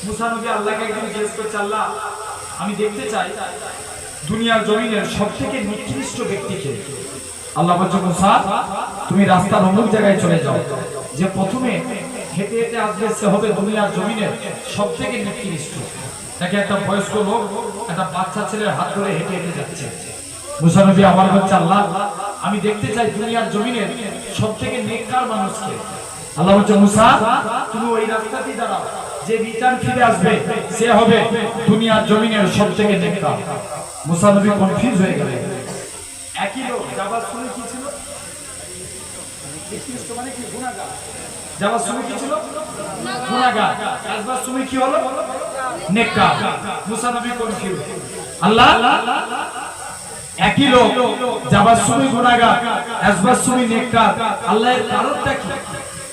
আল্লাহকে একদিন জিজ্ঞেস করছে, আল্লাহ, আমি দেখতে চাই দুনিয়ার জমিনের সব থেকে নিকৃষ্ট ব্যক্তিকে। আল্লাহ বলছে, মুসা, তুমি রাস্তার অমুক জায়গায় চলে যাও, যে প্রথমে হেঁটে হেঁটে আসবে, সে হবে দুনিয়ার জমিনের সব থেকে নিকৃষ্ট। দেখে একটা বয়স্ক লোক একটা বাচ্চা ছেলের হাত ধরে হেঁটে হেঁটে যাচ্ছে। মুসা নবী আমার বলছে, আল্লাহ, আমি দেখতে চাই দুনিয়ার জমিনের সব থেকে নেককার মানুষকে। আল্লাহ বলছে, মুসা, তুমি ওই রাস্তাতেই দাঁড়াও যে রিটার্ন ফিরে আসবে, সে হবে দুনিয়ার জমিনের সব থেকে নেককার। মুসা নবী কনফিউজ হয়ে গেলেন। একই লোক, যাবার শুনে কি ছিল? মানে আল্লাহ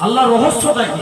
আল্লাহর রহস্যটা কি?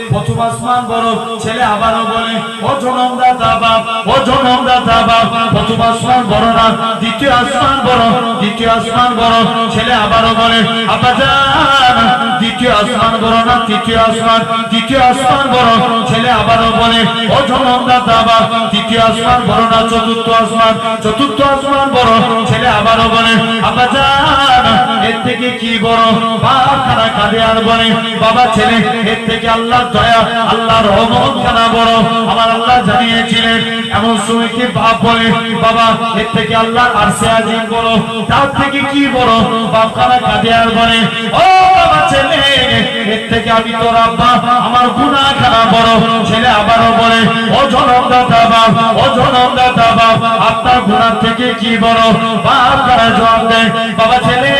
প্রথম আসমান বড় ছেলে আবারও বলে, ও জনম দাতা বাপ, ও জনম দাতা বাপ, প্রথম আসমান বড় না, দ্বিতীয় আসমান বড় দ্বিতীয় আসমান বড় ছেলে আবারও বলে আব্বা দ্বিতীয় আসমান বড় না তৃতীয় আসমান? তৃতীয় আসমান বড়। ছেলে আবারও বলে, ও জনম দাতা তৃতীয় আসমান বড় না চতুর্থ আসমান? চতুর্থ আসমান বড়। ছেলে আবারও বলে, আব্বা জান, এর থেকে কি বড়? বাপ খানা কাঁদে আর বলে, বাবা ছেলে, এর থেকে আল্লাহর দয়া, আল্লাহর রহমত খানা বড়। আমার আল্লাহ জানিয়েছিলেন, এমন সময় বাপ বলে, বাবা, এর থেকে আল্লাহর আরশে আজিম বড়, তার থেকে কি বড়? বাপ খানা কাঁদে আর বলে, ও বাবা এর থেকে আমি তোর আব্বা, আমার গুণা খেলা বড়। ছেলে আবারও বলে, ও জনম দাদা বাপ, ও জনম দাদা বাপ, আপনার গুনাহ থেকে কি বড়? বাপ তারা জবাব দেয়, বাবা ছেলে,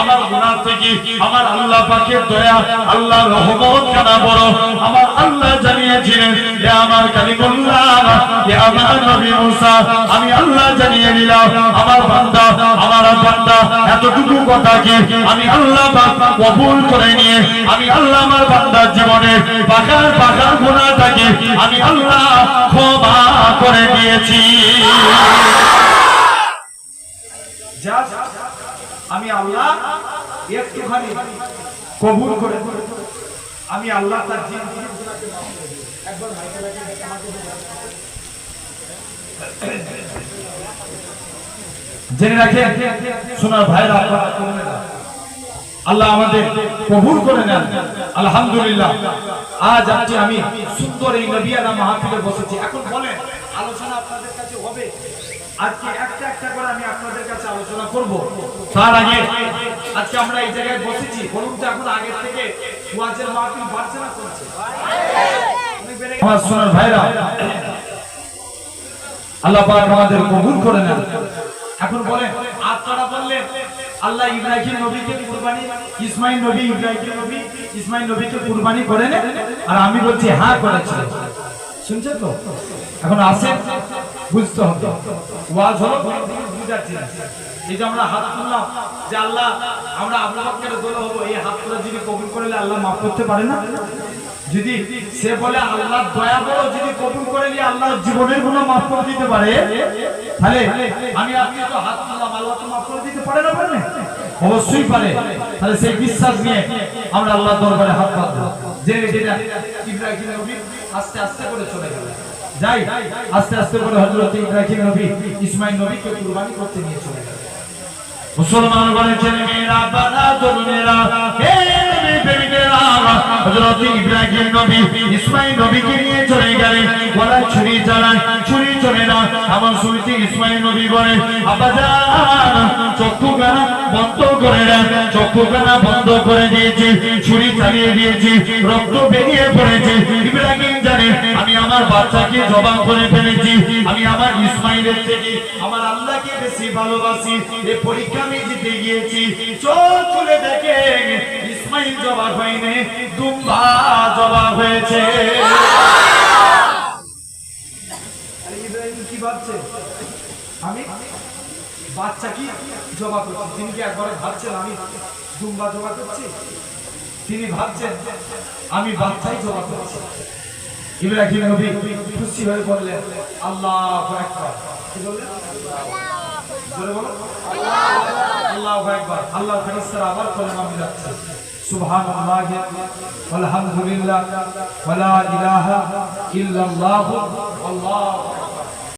আমার গুণা থেকে আমার পাকের দয়া আল্লাহ রহমত কানা বড়। আমার আল্লাহ জানিয়েছিলেন হে আমার কালিমুল্লাহ হে আমার নবী মুসা। আমি আল্লাহ জানিয়ে দিলাম, আমার বান্দা আমার বান্দা, এতটুকু কথাকে আমি আল্লাহ কবুল করে নিয়ে, আমি আল্লাহ আমার বান্দার জীবনে পাখার পাখার গুনাহটাকে আমি আল্লাহ ক্ষমা করে দিয়েছি। আমি আল্লাহ একটুখানি কবুল করে। আমি আল্লাহ তার জিন। রাখেন, সোনার ভাইরা আল্লাহ আমাদের কবুল করে নেন। আলহামদুলিল্লাহ। আজ আজকে আমি সুন্দর এই নবিয়ানা বসেছি। এখন বলেন, আলোচনা আপনাদের কাছে হবে? আজকে একটা একটা করে আমি আপনাদের কাছে আলোচনা করব। তার আগে আজকে আমরা এই জায়গায় বসেছি। তো এখন আগের থেকে ওয়াজের মাহফিল বাড়ছে না গেছে। আমার সোনার ভাইরা আল্লাহ পাক আমাদের কবুল করে নেন। এখন বলেন আপনারা বললেন? আল্লাহ ইব্রাহিম নবীকে কুরবানি ইসমাইল নবী ইব্রাহিম নবী ইসমাইল নবীকে কুরবানি করেন আর আমি বলছি হ্যাঁ করেছে। শুনছেন তো? এখন আসেন বুঝতে হবে। ওয়াজ হলো বুঝাচ্ছি না। এই যে আমরা হাত তুললাম যে আল্লাহ, আমরা বকরের দোলা হব, এই হাত তোলা যদি কবুল করলে আল্লাহ মাফ করতে পারে না? যদি সে বলে আল্লাহ দয়া করো যদি কবুল করে নিয়ে আল্লাহ জীবনেরগুলো মাফ করে দিতে পারে, তাহলে আমি আপনি তো হাত তুললাম, আল্লাহ তো মাফ করে দিতে পারে না পারে অবশ্যই পারে। তাহলে সেই বিশ্বাস নিয়ে আমরা আল্লাহ দরবারে হাত ইব্রাহিম নবী আস্তে আস্তে করে চলে গেল যাই, আস্তে আস্তে করে হযরত ইব্রাহিম নবী, ইসমাইল নবীকে কুরবানি করতে নিয়ে চলে গেল মুসলমান ঘরে ছেলে মেয়েরা বাধা তরুণেরা হযরত ইব্রাহিম নবী ইসমাইল নবীকে নিয়ে চলে গেলেন। গলায় ছুরি চালায়, ছুরি আমার শুনছি ইসমাইল নবী বলে বন্ধ করে বন্ধ করে দিয়েছি, ছুরি চালিয়ে দিয়েছি, রক্ত বেরিয়ে পড়েছে। আমি আমার বাচ্চাকে করে ফেলেছি, আমি আমার ইসমাইলের থেকে আমার আল্লাহকে বেশি ভালোবাসি এই পরীক্ষা আমি জিতে গিয়েছি। চোখ খুলে দেখে ইসমাইল জবাব হয়নি, দুম্বা জবাব হয়েছে। ইব্রাহিম আমি বাচ্চা কি জবা করছে? তিনি কি একবারে ভাবছেন আমি দুম্বা জবা করছি? তিনি ভাবছেন আমি বাচ্চাই জবা করছি। ইব্রাহিম নবী খুশি হয়ে বললেন, আল্লাহ আকবার। কি বললেন? আল্লাহু ফেরেশতারা আবার আল্লাহু